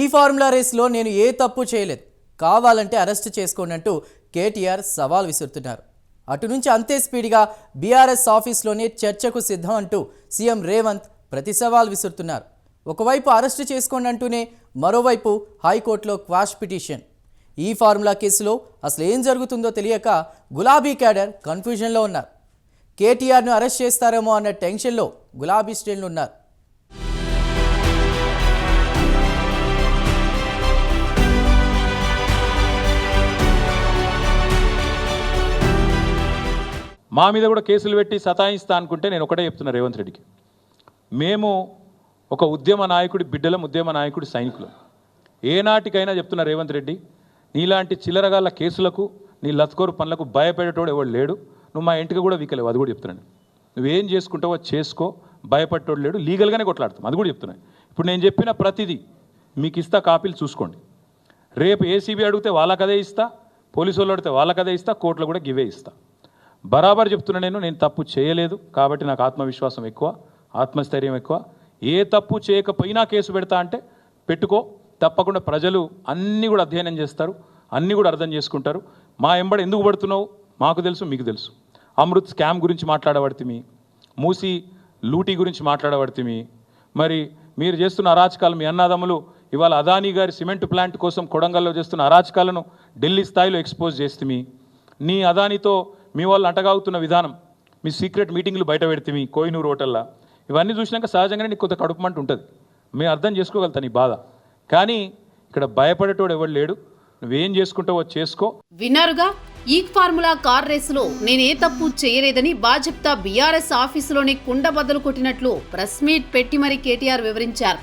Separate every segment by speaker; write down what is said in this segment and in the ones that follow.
Speaker 1: ఈ ఫార్ములా రేస్లో నేను ఏ తప్పు చేయలేదు. కావాలంటే అరెస్ట్ చేసుకోండి అంటూ కేటీఆర్ సవాల్ విసురుతున్నారు. అటు నుంచి అంతే స్పీడ్గా బీఆర్ఎస్ ఆఫీస్లోనే చర్చకు సిద్ధం అంటూ సీఎం రేవంత్ ప్రతి సవాల్ విసురుతున్నారు. ఒకవైపు అరెస్టు చేసుకోండి అంటూనే మరోవైపు హైకోర్టులో క్వాష్ పిటిషన్. ఈ ఫార్ములా కేసులో అసలు ఏం జరుగుతుందో తెలియక గులాబీ క్యాడర్ కన్ఫ్యూజన్లో ఉన్నారు. కేటీఆర్ను అరెస్ట్ చేస్తారేమో అన్న టెన్షన్లో గులాబీ శ్రేణులు ఉన్నారు.
Speaker 2: మా మీద కూడా కేసులు పెట్టి సతాయిస్తా అనుకుంటే నేను ఒకటే చెప్తున్నా రేవంత్ రెడ్డికి. మేము ఒక ఉద్యమ నాయకుడి బిడ్డలం ఉద్యమ నాయకుడి సైనికులం. ఏనాటికైనా చెప్తున్నా రేవంత్ రెడ్డి నీలాంటి చిల్లరగాళ్ళ కేసులకు నీ లత్కోరు పనులకు భయపడేటోడు ఎవడు లేడు. నువ్వు మా ఇంటికి కూడా వీకలేవు అది కూడా చెప్తున్నాను నువ్వేం చేసుకుంటావో చేసుకో భయపడేటోడు లేడు లీగల్గానే కొట్లాడతాం అది కూడా చెప్తున్నాను ఇప్పుడు నేను చెప్పిన ప్రతిదీ మీకు ఇస్తా కాపీలు చూసుకోండి. రేపు ఏసీబీ అడిగితే వాళ్ళకదే ఇస్తా పోలీసు వాళ్ళు అడిగితే వాళ్ళకదే ఇస్తా కోర్టులో కూడా గివే ఇస్తా. బరాబర్ చెప్తున్నా నేను నేను తప్పు చేయలేదు కాబట్టి నాకు ఆత్మవిశ్వాసం ఎక్కువ ఆత్మస్థైర్యం ఎక్కువ. ఏ తప్పు చేయకపోయినా కేసు పెడతా అంటే పెట్టుకో. తప్పకుండా ప్రజలు అన్నీ కూడా అధ్యయనం చేస్తారు అన్నీ కూడా అర్థం చేసుకుంటారు. మా ఎంబడి ఎందుకు పడుతున్నావు? మాకు తెలుసు మీకు తెలుసు. అమృత్ స్కామ్ గురించి మాట్లాడబడితిమి మూసి లూటీ గురించి మాట్లాడబడితిమి మరి మీరు చేస్తున్న అరాచకాలు మీ అన్నదమ్ములు ఇవాళ అదానీ గారి సిమెంట్ ప్లాంట్ కోసం కొడంగల్లో చేస్తున్న అరాచకాలను ఢిల్లీ స్థాయిలో ఎక్స్పోజ్ చేస్తుమి నీ అదానితో మీ వాళ్ళు అంటగాగుతున్న విధానం మీ సీక్రెట్ మీటింగ్లు బయట పెడితే కోయినూరు హోటల్లా ఇవన్నీ చూసినాక సహజంగానే నీకు కొంత కడుపుమంట ఉంటుంది. మేము అర్థం చేసుకోగలుగుతా నీ బాధ. కానీ ఇక్కడ భయపడేటోడు ఎవడు లేడు. నువ్వేం చేసుకుంటావో చేసుకో.
Speaker 3: విన్నారుగా? ఈ ఫార్ములా కార్ రేసులో నేనే తప్పు చేయలేదని బాజప్తా బీఆర్ఎస్ ఆఫీసులోనే కుండ బద్దలు కొట్టినట్లు ప్రెస్ మీట్ పెట్టి మరీ కేటీఆర్ వివరించారు.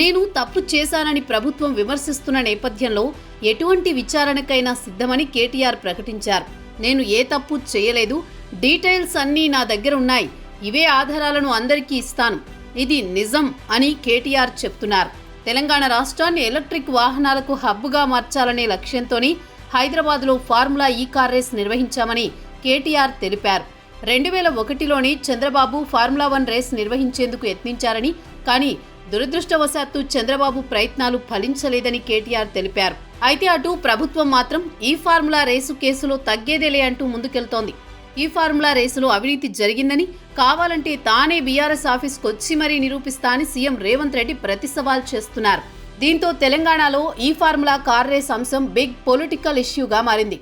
Speaker 3: నేను తప్పు చేశానని ప్రభుత్వం విమర్శిస్తున్న నేపథ్యంలో ఎటువంటి విచారణకైనా సిద్ధమని కేటీఆర్ ప్రకటించారు. నేను ఏ తప్పు చేయలేదు. డీటెయిల్స్ అన్నీ నా దగ్గర ఉన్నాయి. ఇవే ఆధారాలను అందరికీ ఇస్తాను. ఇది నిజం అని కేటీఆర్ చెప్తున్నారు. తెలంగాణ రాష్ట్రాన్ని ఎలక్ట్రిక్ వాహనాలకు హబ్బుగా మార్చాలనే లక్ష్యంతోని హైదరాబాద్లో ఫార్ములా ఈ కార్ రేస్ నిర్వహించామని కేటీఆర్ తెలిపారు. రెండు వేల ఒకటిలోని చంద్రబాబు ఫార్ములా వన్ రేస్ నిర్వహించేందుకు యత్నించారని కానీ దురదృష్టవశాత్తు చంద్రబాబు ప్రయత్నాలు ఫలించలేదని కేటీఆర్ తెలిపారు. అయితే అటు ప్రభుత్వం మాత్రం ఈ ఫార్ములా రేసు కేసులో తగ్గేదేలే అంటూ ముందుకెళ్తోంది. ఈ ఫార్ములా రేసులో అవినీతి జరిగిందని కావాలంటే తానే బీఆర్ఎస్ ఆఫీస్కి వచ్చి మరీ నిరూపిస్తా అని సీఎం రేవంత్ రెడ్డి ప్రతి సవాల్ చేస్తున్నారు. దీంతో తెలంగాణలో ఈ ఫార్ములా కార్ రేస్ అంశం బిగ్ పొలిటికల్ ఇష్యూగా మారింది.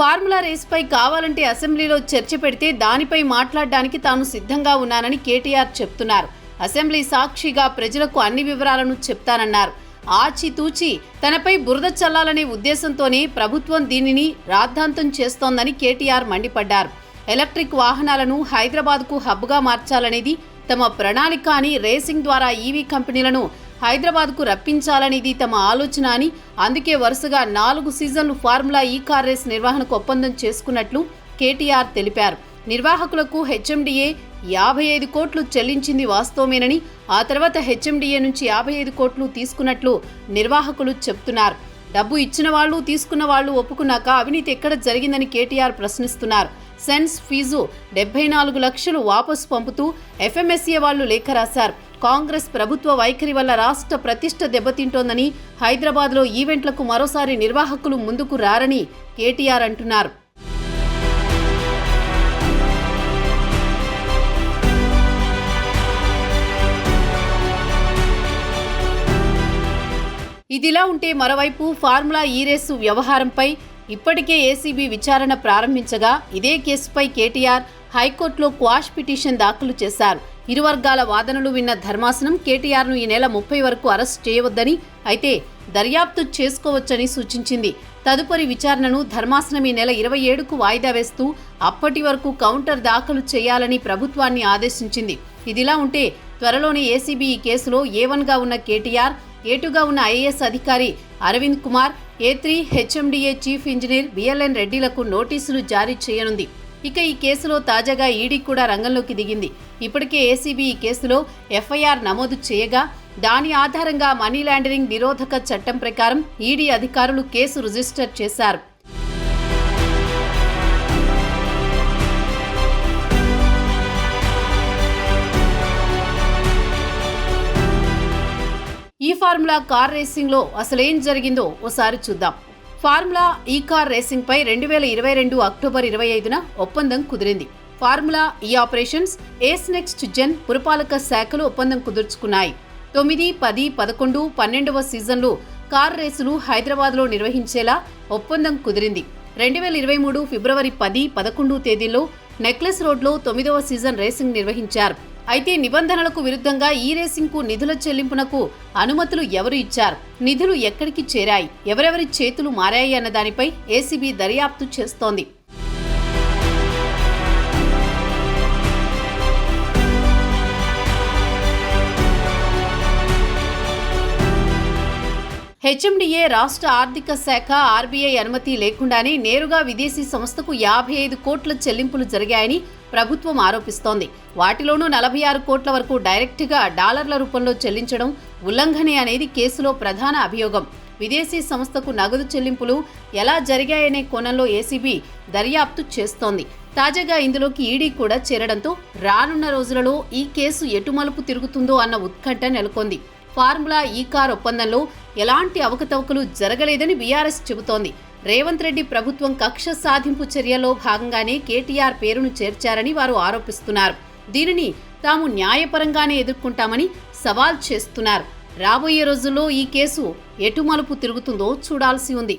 Speaker 3: ఫార్ములా రేస్పై కావాలంటే అసెంబ్లీలో చర్చ పెడితే దానిపై మాట్లాడడానికి తాను సిద్ధంగా ఉన్నానని కేటీఆర్ చెప్తున్నారు. అసెంబ్లీ సాక్షిగా ప్రజలకు అన్ని వివరాలను చెప్తానన్నారు. ఆచితూచి తనపై బురద చల్లాలనే ఉద్దేశంతోనే ప్రభుత్వం దీనిని రాద్ధాంతం చేస్తోందని కేటీఆర్ మండిపడ్డారు. ఎలక్ట్రిక్ వాహనాలను హైదరాబాద్కు హబ్గా మార్చాలనేది తమ ప్రణాళిక అని రేసింగ్ ద్వారా ఈవీ కంపెనీలను హైదరాబాద్కు రప్పించాలనేది తమ ఆలోచన అని అందుకే వరుసగా నాలుగు సీజన్లు ఫార్ములా ఈ కార్ రేస్ నిర్వహణకు ఒప్పందం చేసుకున్నట్లు కేటీఆర్ తెలిపారు. నిర్వాహకులకు హెచ్ఎండిఏ యాభై ఐదు కోట్లు చెల్లించింది వాస్తవమేనని ఆ తర్వాత హెచ్ఎండిఏ నుంచి యాభై ఐదు కోట్లు తీసుకున్నట్లు నిర్వాహకులు చెప్తున్నారు. డబ్బు ఇచ్చిన వాళ్ళు తీసుకున్న వాళ్ళు ఒప్పుకున్నాక అవినీతి ఎక్కడ జరిగిందని కేటీఆర్ ప్రశ్నిస్తున్నారు. సెన్స్ ఫీజు డెబ్బై నాలుగు లక్షలు వాపసు పంపుతూ ఎఫ్ఎంఎస్ఏ వాళ్ళు లేఖ రాశారు. కాంగ్రెస్ ప్రభుత్వ వైఖరి వల్ల రాష్ట్ర ప్రతిష్ట దెబ్బతింటోందని హైదరాబాద్లో ఈవెంట్లకు మరోసారి నిర్వాహకులు ముందుకు రారని కేటీఆర్ అంటున్నారు. ఇదిలా ఉంటే మరోవైపు ఫార్ములా ఈ రేసు వ్యవహారంపై ఇప్పటికే ఏసీబీ విచారణ ప్రారంభించగా ఇదే కేసుపై కేటీఆర్ హైకోర్టులో క్వాష్ పిటిషన్ దాఖలు చేశారు. ఇరు వర్గాల వాదనలు విన్న ధర్మాసనం కేటీఆర్ను ఈ నెల ముప్పై వరకు అరెస్ట్ చేయవద్దని అయితే దర్యాప్తు చేసుకోవచ్చని సూచించింది. తదుపరి విచారణను ధర్మాసనం ఈ నెల ఇరవై ఏడుకు వాయిదా వేస్తూ అప్పటి వరకు కౌంటర్ దాఖలు చేయాలని ప్రభుత్వాన్ని ఆదేశించింది. ఇదిలా ఉంటే త్వరలోనే ఏసీబీ ఈ కేసులో ఏవన్గా ఉన్న కేటీఆర్ ఏటుగా ఉన్న ఐఏఎస్ అధికారి Arvind Kumar A three HMDA chief engineer BLN రెడ్డిలకు నోటీసులు జారీ చేయనుంది. ఇక ఈ కేసులో తాజాగా ఈడీ కూడా రంగంలోకి దిగింది. ఇప్పటికే ఏసీబీ ఈ కేసులో ఎఫ్ఐఆర్ నమోదు చేయగా దాని ఆధారంగా మనీ లాండరింగ్ నిరోధక చట్టం ప్రకారం ఈడీ అధికారులు కేసు రిజిస్టర్ చేశారు. ఈ ఫార్ములా కార్ రేసింగ్లో అసలేం జరిగిందో ఓసారి చూద్దాం. ఫార్ములా ఈ కార్ రేసింగ్ పై రెండు వేల ఇరవై రెండు అక్టోబర్ ఇరవై ఐదున ఒప్పందం కుదిరింది. ఫార్ములా ఈ ఆపరేషన్స్ ఏస్ నెక్స్ట్ జెన్ పురపాలక శాఖలు ఒప్పందం కుదుర్చుకున్నాయి. తొమ్మిది పది పదకొండు పన్నెండవ సీజన్లో కార్ రేసులు హైదరాబాద్లో నిర్వహించేలా ఒప్పందం కుదిరింది. రెండు వేల ఇరవై మూడు ఫిబ్రవరి పది పదకొండు తేదీల్లో నెక్లెస్ రోడ్లో తొమ్మిదవ సీజన్ రేసింగ్ నిర్వహించారు. అయితే నిబంధనలకు విరుద్ధంగా ఈ రేసింగ్కు నిధుల చెల్లింపునకు అనుమతులు ఎవరు ఇచ్చారు? నిధులు ఎక్కడికి చేరాయి? ఎవరెవరి చేతులు మారాయి అన్న దానిపై ఏసీబీ దర్యాప్తు చేస్తోంది. హెచ్ఎండిఏ రాష్ట్ర ఆర్థిక శాఖ ఆర్బీఐ అనుమతి లేకుండానే నేరుగా విదేశీ సంస్థకు యాభై ఐదు కోట్ల చెల్లింపులు జరిగాయని ప్రభుత్వం ఆరోపిస్తోంది. వాటిలోనూ నలభై ఆరు కోట్ల వరకు డైరెక్ట్గా డాలర్ల రూపంలో చెల్లించడం ఉల్లంఘనే అనేది కేసులో ప్రధాన అభియోగం. విదేశీ సంస్థకు నగదు చెల్లింపులు ఎలా జరిగాయనే కోణంలో ఏసీబీ దర్యాప్తు చేస్తోంది. తాజాగా ఇందులోకి ఈడీ కూడా చేరడంతో రానున్న రోజులలో ఈ కేసు ఎటుమలుపు తిరుగుతుందో అన్న ఉత్కంఠ నెలకొంది. ఫార్ములా ఈ కార్ ఒప్పందంలో ఎలాంటి అవకతవకలు జరగలేదని బీఆర్ఎస్ చెబుతోంది. రేవంత్ రెడ్డి ప్రభుత్వం కక్ష సాధింపు చర్యలో భాగంగానే కేటీఆర్ పేరును చేర్చారని వారు ఆరోపిస్తున్నారు. దీనిని తాము న్యాయపరంగానే ఎదుర్కొంటామని సవాల్ చేస్తున్నారు. రాబోయే రోజుల్లో ఈ కేసు ఎటుమలుపు తిరుగుతుందో చూడాల్సి ఉంది.